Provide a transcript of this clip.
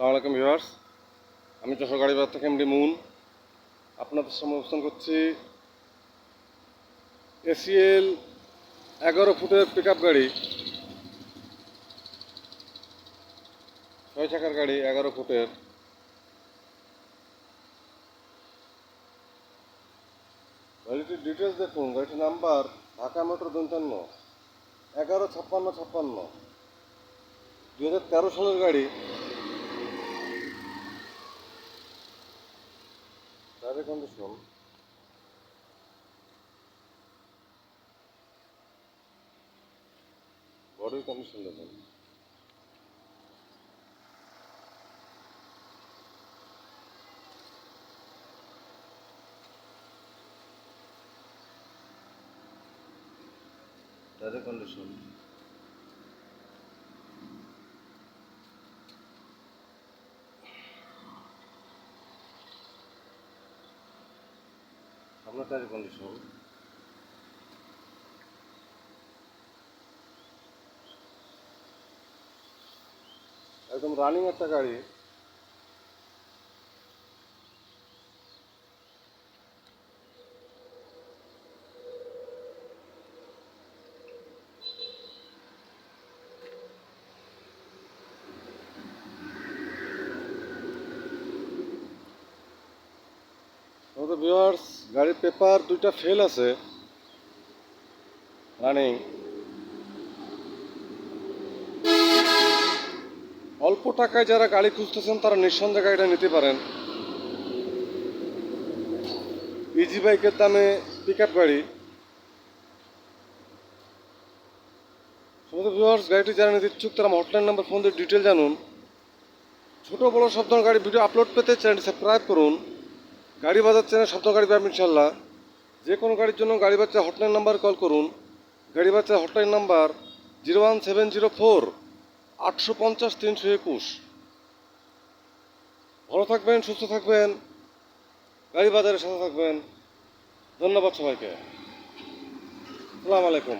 সালাম আলাইকুম আমি যশোর গাড়ি বাজার থেকে এমডি মুন। আপনাদের সামনে অবস্থান করছি এসিএল এগারো ফুটের পিক গাড়ি। ছয় চাকার গাড়ি, এগারো ফুটের। গাড়িটির ডিটেলস দেখুন। গাড়িটির নাম্বার ঢাকা মেট্রো দন্তান্ন এগারো ছাপ্পান্ন ছাপ্পান্ন। দু সালের গাড়ি টায়ারের কন্ডিশন বডির কন্ডিশন দেখুন। টায়ারের কন্ডিশন টায়ারের কন্ডিশন একদম রানিং একটা গাড়ি। আমাদের ভিউয়ার্স গাড়ির পেপার দুইটা ফেল আছে। রানিং। অল্প টাকায় যারা গাড়ি খুঁজতেছেন, তারা নিঃসন্দেহে গাড়িটা নিতে পারেন। ইজি বাইকের দামে পিক আপ গাড়ি। সমস্ত গাড়িটি যারা নিতে ইচ্ছুক, তারা হটলাইন নাম্বার ফোন দিয়ে ডিটেল জানুন। ছোটো বড়ো সব ধরনের গাড়ি ভিডিও আপলোড পেতে চ্যানেলটি সাবস্ক্রাইব করুন। গাড়ি চ্যানেল সব ধরনের গাড়ি পাবেন ইনশাল্লাহ। যে কোনো গাড়ির জন্য গাড়ি বাচ্চা হটলাইন নাম্বার কল করুন। গাড়ি বাচ্চা hotline number zero one seven zero four আটশো পঞ্চাশ তিনশো একুশ। ভালো থাকবেন, সুস্থ থাকবেন, গাড়ি বাজারের সাথে থাকবেন। ধন্যবাদ সবাইকে। আসসালামু আলাইকুম।